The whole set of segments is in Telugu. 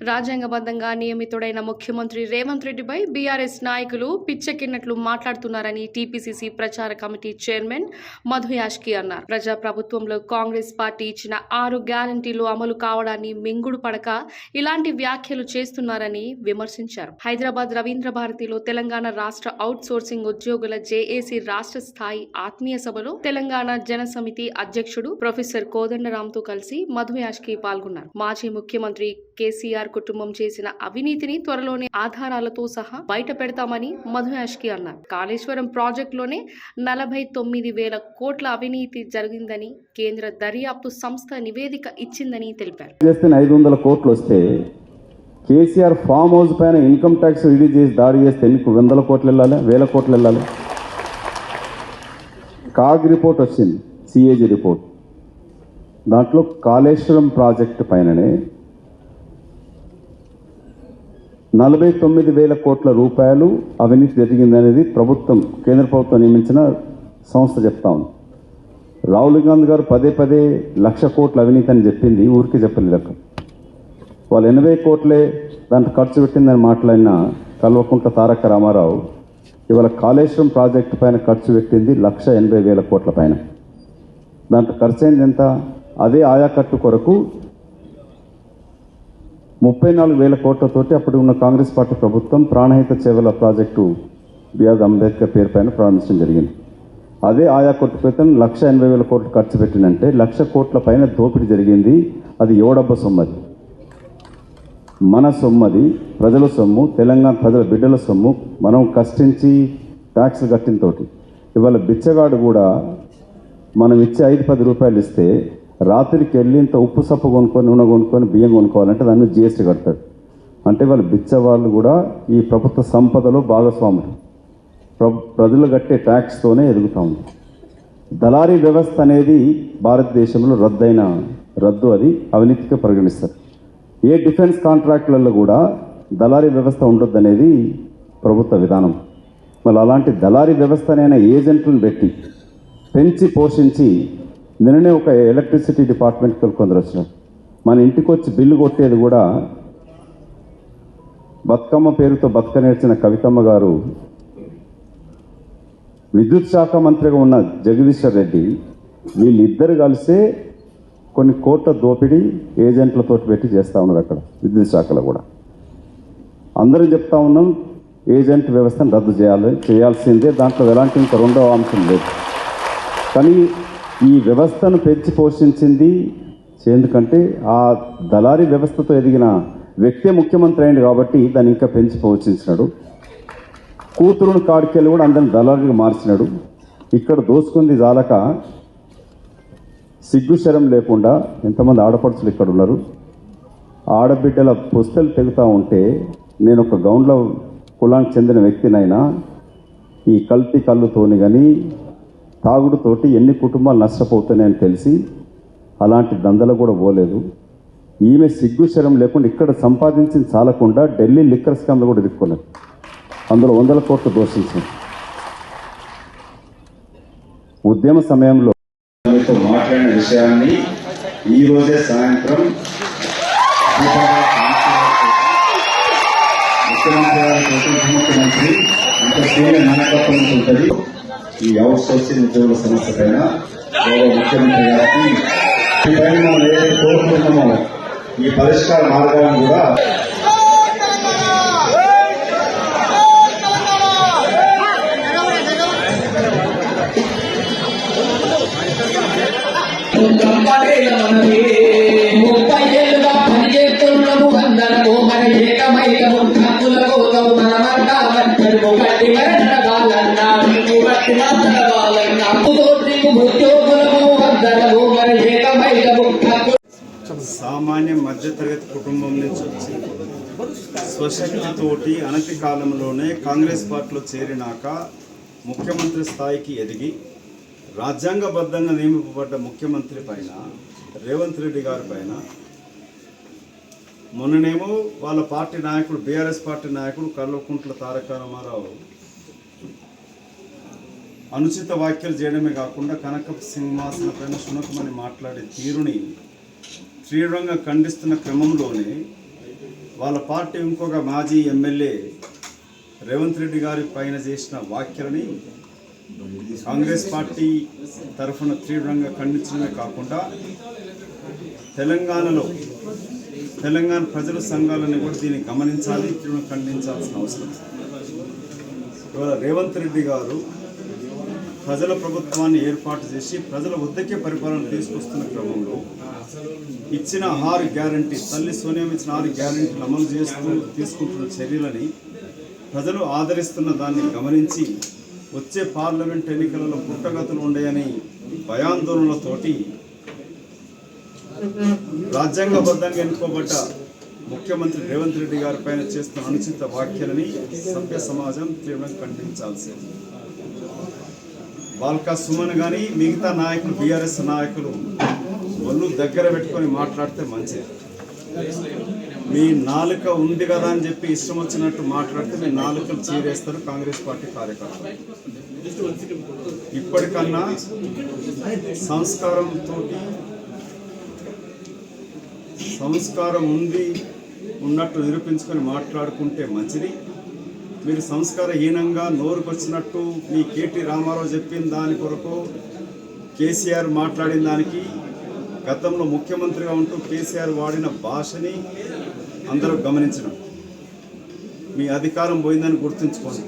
రాజ్యాంగబద్ధంగా నియమితుడైన ముఖ్యమంత్రి రేవంత్ రెడ్డిపై బీఆర్ఎస్ నాయకులు పిచ్చెక్కినట్లు మాట్లాడుతున్నారని టీపీసీసీ ప్రచార కమిటీ చైర్మన్ మధు యాష్కి అన్నారు. ప్రజా ప్రభుత్వంలో కాంగ్రెస్ పార్టీ ఇచ్చిన ఆరు గ్యారంటీలు అమలు కావడాన్ని మింగుడు పడక ఇలాంటి వ్యాఖ్యలు చేస్తున్నారని విమర్శించారు. హైదరాబాద్ రవీంద్ర భారతిలో తెలంగాణ రాష్ట్ర అవుట్ సోర్సింగ్ ఉద్యోగుల జేఏసీ రాష్ట్ర స్థాయి ఆత్మీయ సభలో తెలంగాణ జన సమితి అధ్యక్షుడు ప్రొఫెసర్ కోదండరాంతో కలిసి మధు యాష్కి పాల్గొన్నారు. మాజీ ముఖ్యమంత్రి కేసీఆర్ కుటుంబం చేసిన అవినీతిని త్వరలోనే ఆధారాలతో సహా బయట పెడతామని మధు యాష్కి అన్నారు. కాళేశ్వరం ప్రాజెక్టులోనే నలభై తొమ్మిది వేల కోట్ల అవినీతి జరిగిందని కేంద్ర దర్యాప్తు సంస్థ నివేదిక ఇచ్చిందని తెలిపారు. ఐదు వందల కోట్లు వస్తే కేసీఆర్ ఫామ్ హౌస్ పైన ఇన్కమ్ ట్యాక్స్ రిలీజ్ చేసి దాడి చేస్తే ఎన్ని వందల కోట్లు వెళ్ళాలి వేల కోట్లు వెళ్ళాలి? కాగ్ రిపోర్ట్ వచ్చింది సిఏజీ రిపోర్ట్. దాంట్లో కాళేశ్వరం ప్రాజెక్టు పైననే నలభై తొమ్మిది వేల కోట్ల రూపాయలు అవినీతి జరిగిందనేది ప్రభుత్వం కేంద్ర ప్రభుత్వం నియమించిన సంస్థ చెప్తా ఉంది. రాహుల్ గాంధీ గారు పదే పదే లక్ష కోట్ల అవినీతి అని చెప్పింది ఊరికి చెప్పలేదు వాళ్ళు ఎనభై కోట్లే దాంట్లో ఖర్చు పెట్టిందని మాట్లాడిన కల్వకుంట్ల తారక రామారావు ఇవాళ కాళేశ్వరం ప్రాజెక్టు పైన ఖర్చు పెట్టింది లక్ష ఎనభై వేల కోట్ల పైన. దాంట్లో ఖర్చు అయింది ఎంత? అదే ఆయాకట్టు కొరకు ముప్పై నాలుగు వేల కోట్లతోటి అప్పుడు ఉన్న కాంగ్రెస్ పార్టీ ప్రభుత్వం ప్రాణహిత చేవల ప్రాజెక్టు బిఆర్ అంబేద్కర్ పేరు పైన ప్రారంభించడం జరిగింది. అదే ఆయా కొట్టు క్రితం లక్ష ఎనభై వేల కోట్లు ఖర్చు పెట్టినంటే లక్ష కోట్ల పైన దోపిడీ జరిగింది. అది ఎవడబ్బ సొమ్మది? మన సొమ్మది ప్రజల సొమ్ము తెలంగాణ ప్రజల బిడ్డల సొమ్ము మనం కష్టించి ట్యాక్స్ కట్టిన తోటి. ఇవాళ బిచ్చగాడు కూడా మనం ఇచ్చే ఐదు పది రూపాయలు ఇస్తే రాత్రికి వెళ్ళి ఇంత ఉప్పు సప్ప కొనుక్కొని నూనె కొనుక్కొని బియ్యం కొనుక్కోవాలంటే దాన్ని జిఎస్టీ కడతాడు అంటే వాళ్ళు బిచ్చవాళ్ళు కూడా ఈ ప్రభుత్వ సంపదలో భాగస్వాములు. ప్ర- ప్రజలు కట్టే ట్యాక్స్తోనే ఎదుగుతా ఉంది దళారీ వ్యవస్థ అనేది భారతదేశంలో రద్దయిన రద్దు అది అవినీతిగా పరిగణిస్తారు. ఏ డిఫెన్స్ కాంట్రాక్టులలో కూడా దళారీ వ్యవస్థ ఉండొద్దు అనేది ప్రభుత్వ విధానం. మరి అలాంటి దళారీ వ్యవస్థనైనా ఏజెంట్లను పెట్టి పెంచి పోషించి నిన్ననే ఒక ఎలక్ట్రిసిటీ డిపార్ట్మెంట్కి కొందరు వచ్చినారు మన ఇంటికి వచ్చి బిల్లు కొట్టేది కూడా బతుకమ్మ పేరుతో బతుక నేర్చిన కవితమ్మ గారు విద్యుత్ శాఖ మంత్రిగా ఉన్న జగదీశ్వర్ రెడ్డి వీళ్ళిద్దరు కలిసే కొన్ని కోట్ల దోపిడీ ఏజెంట్లతో పెట్టి చేస్తూ ఉన్నారు అక్కడ విద్యుత్ శాఖలో కూడా. అందరూ చెప్తా ఉన్నాం ఏజెంట్ వ్యవస్థను రద్దు చేయాలి చేయాల్సిందే దాంట్లో ఎలాంటి ఇంకా రెండవ అంశం లేదు. కానీ ఈ వ్యవస్థను పెంచి పోషించింది ఎందుకంటే ఆ దళారీ వ్యవస్థతో ఎదిగిన వ్యక్తే ముఖ్యమంత్రి అయింది కాబట్టి దాన్ని ఇంకా పెంచి పోషించినాడు. కూతురుని కాడికెళ్ళి కూడా అందరిని దళారీగా మార్చినాడు. ఇక్కడ దోసుకుంది జాలక సిగ్గు శరం లేకుండా ఎంతమంది ఆడపడుచులు ఇక్కడ ఉన్నారు. ఆడబిడ్డల పుస్తలు తెగుతూ ఉంటే నేను ఒక గౌండ్ల కులానికి చెందిన వ్యక్తినైనా ఈ కల్తీ కళ్ళుతోని కానీ తాగుడుతోటి ఎన్ని కుటుంబాలు నష్టపోతున్నాయని తెలిసి అలాంటి దందలు కూడా పోలేదు. ఈమె సిగ్గు శరం లేకుండా ఇక్కడ సంపాదించిన చాలకుండా ఢిల్లీ లిక్కర్ స్కామ్లో కూడా ఇరుక్కున్నారు అందులో వందల కోట్లు దోషించింది. ఉద్యమ సమయంలో మీతో మాట్లాడిన విషయాన్ని ఈరోజే సాయంత్రం ముఖ్యమంత్రి ముఖ్యమంత్రి అంత సీనియర్ నాయకత్వం ఉంటుంది ఈ అవుట్ సోర్సింగ్ ఉద్యోగుల సమస్య పైన గౌరవ ముఖ్యమంత్రి గారికి ఈ పైన మనం ఏదైతే కోరుకుంటున్నామో ఈ పరిష్కార మార్గాలను కూడా సామాన్య మధ్యతరగతి కుటుంబం నుంచి వచ్చి స్వశక్తితోటి అనతి కాలంలోనే కాంగ్రెస్ పార్టీలో చేరినాక ముఖ్యమంత్రి స్థాయికి ఎదిగి రాజ్యాంగబద్ధంగా నియమింపబడ్డ ముఖ్యమంత్రి పైన రేవంత్ రెడ్డి గారి పైన మొన్ననేమో వాళ్ళ పార్టీ నాయకుడు బీఆర్ఎస్ పార్టీ నాయకుడు కల్వకుంట్ల తారక రామారావు అనుచిత వ్యాఖ్యలు చేయడమే కాకుండా కనక సింహాసన పైన శునకమని మాట్లాడే తీరుని తీవ్రంగా ఖండిస్తున్న క్రమంలోనే వాళ్ళ పార్టీ ఇంకొక మాజీ ఎమ్మెల్యే రేవంత్ రెడ్డి గారి పైన చేసిన వ్యాఖ్యలని కాంగ్రెస్ పార్టీ తరఫున తీవ్రంగా ఖండించడమే కాకుండా తెలంగాణలో తెలంగాణ ప్రజల సంఘాలను కూడా దీన్ని గమనించాలి తీవ్రంగా ఖండించాల్సిన అవసరం ఇవాళ రేవంత్ రెడ్డి గారు ప్రజల ప్రభుత్వాన్ని ఏర్పాటు చేసి ప్రజల వద్దకే పరిపాలన తీసుకొస్తున్న క్రమంలో ఇచ్చిన ఆరు గ్యారంటీ తల్లి సోనియం ఇచ్చిన ఆరు గ్యారంటీలు అమలు చేస్తూ తీసుకుంటున్న చర్యలని ప్రజలు ఆదరిస్తున్న దాన్ని గమనించి వచ్చే పార్లమెంట్ ఎన్నికలలో పుట్టగతులు ఉండయని భయాందోళనలతోటి రాజ్యాంగబద్ధంగా ఎన్నుకోబడ్డ ముఖ్యమంత్రి రేవంత్ రెడ్డి గారి పైన చేస్తున్న అనుచిత వ్యాఖ్యలని సభ్య సమాజం తీవ్రంగా ఖండించాల్సింది. బాల్కా సుమన్ కానీ మిగతా నాయకులు బీఆర్ఎస్ నాయకులు ఒళ్ళు దగ్గర పెట్టుకొని మాట్లాడితే మంచిది. మీ నాలుక ఉంది కదా అని చెప్పి ఇష్టం వచ్చినట్టు మాట్లాడితే మీ నాలుకలు చీరేస్తారు కాంగ్రెస్ పార్టీ కార్యకర్తలు. ఇప్పటికన్నా సంస్కారంతో సంస్కారం ఉంది ఉన్నట్టు నిరూపించుకొని మాట్లాడుకుంటే మంచిది. మీరు సంస్కారహీనంగా నోరుకొచ్చినట్టు మీ కేటీ రామారావు చెప్పిన దాని కొరకు కేసీఆర్ మాట్లాడిన దానికి గతంలో ముఖ్యమంత్రిగా ఉంటూ కేసీఆర్ వాడిన భాషని అందరూ గమనించడం. మీ అధికారం పోయిందని గుర్తుంచుకోండి.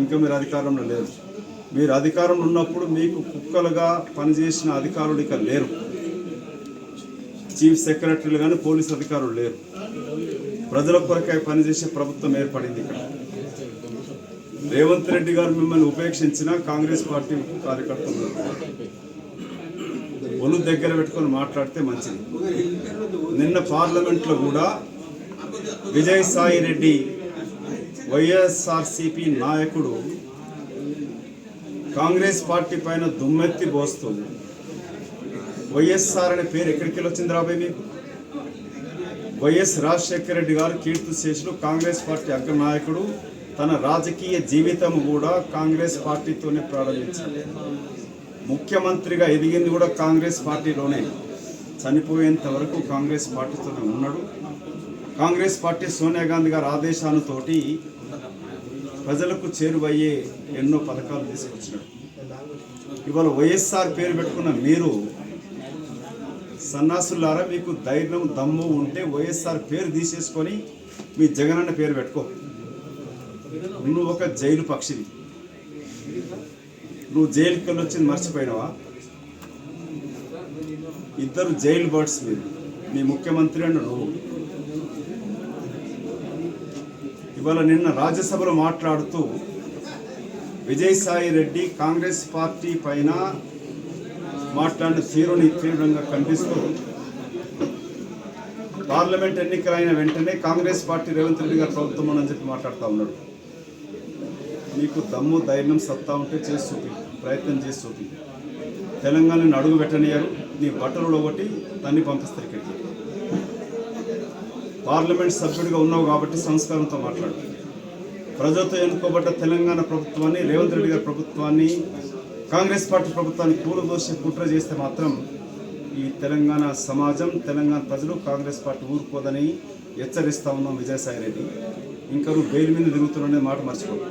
ఇంకా మీరు అధికారంలో లేరు. మీరు అధికారంలో ఉన్నప్పుడు మీకు కుక్కలుగా పనిచేసిన అధికారులు ఇక లేరు. చీఫ్ సెక్రటరీలు కానీ పోలీస్ అధికారులు లేరు. ప్రజల కొరకై పనిచేసే ప్రభుత్వం ఏర్పడింది ఇక్కడ. రేవంత్ రెడ్డి గారు మిమ్మల్ని ఉపేక్షించిన కాంగ్రెస్ పార్టీ కార్యకర్తలు. ఒళ్ళు దగ్గర పెట్టుకొని మాట్లాడితే మంచిది. నిన్న పార్లమెంట్లో కూడా విజయసాయి రెడ్డి వైఎస్ఆర్సిపి నాయకుడు కాంగ్రెస్ పార్టీ పైన దుమ్మెత్తి పోస్తూ వైఎస్ఆర్ అనే పేరు ఎక్కడికి వచ్చింది రాబాయ్ మీకు వైఎస్ రాజశేఖర రెడ్డి గారు కీర్తి చేసిన కాంగ్రెస్ పార్టీ అగ్రనాయకుడు. తన రాజకీయ జీవితం కూడా కాంగ్రెస్ పార్టీతోనే ప్రారంభించారు ముఖ్యమంత్రిగా ఎదిగింది కూడా కాంగ్రెస్ పార్టీలోనే. చనిపోయేంత వరకు కాంగ్రెస్ పార్టీతోనే ఉన్నాడు. కాంగ్రెస్ పార్టీ సోనియా గాంధీ గారి ఆదేశాలతోటి ప్రజలకు చేరువయ్యే ఎన్నో పథకాలు తీసుకొచ్చినాడు. ఇవాళ వైఎస్ఆర్ పేరు పెట్టుకున్న మీరు సన్నాసులారా మీకు ధైర్యం దమ్ము ఉంటే వైఎస్ఆర్ పేరు తీసేసుకొని మీ జగనన్న పేరు పెట్టుకో. నువ్వు ఒక జైలు పక్షివి. నువ్వు జైలుకి వెళ్ళి వచ్చింది మర్చిపోయినావా? ఇద్దరు జైలు బర్డ్స్ మీరు. మీ ముఖ్యమంత్రి అండ్ నువ్వు. ఇవాళ నిన్న రాజ్యసభలో మాట్లాడుతూ విజయసాయి రెడ్డి కాంగ్రెస్ పార్టీ పైన మాట్లాడిన తీరుని తీవ్రంగా ఖండిస్తూ పార్లమెంట్ ఎన్నికలైన వెంటనే కాంగ్రెస్ పార్టీ రేవంత్ రెడ్డి గారు ప్రభుత్వం అని చెప్పి మాట్లాడుతూ ఉన్నాడు. మీకు దమ్ము ధైర్యం సత్తా ఉంటే చేసి చూపి ప్రయత్నం చేసి చూపి. తెలంగాణని అడుగు పెట్టనియారు నీ బట్టలు ఒకటి దాన్ని పంపిస్తారు ఇక్కడికి. పార్లమెంట్ సభ్యుడిగా ఉన్నావు కాబట్టి సంస్కారంతో మాట్లాడు. ప్రజలతో ఎన్నుకోబడ్డ తెలంగాణ ప్రభుత్వాన్ని రేవంత్ రెడ్డి గారి ప్రభుత్వాన్ని కాంగ్రెస్ పార్టీ ప్రభుత్వాన్ని కూలదోసి కుట్ర చేస్తే మాత్రం ఈ తెలంగాణ సమాజం తెలంగాణ ప్రజలు కాంగ్రెస్ పార్టీ ఊరుకోదని హెచ్చరిస్తా ఉన్నాం విజయసాయి రెడ్డి. ఇంకా నువ్వు బెయిల్ మీద తిరుగుతున్న మాట మర్చిపోకు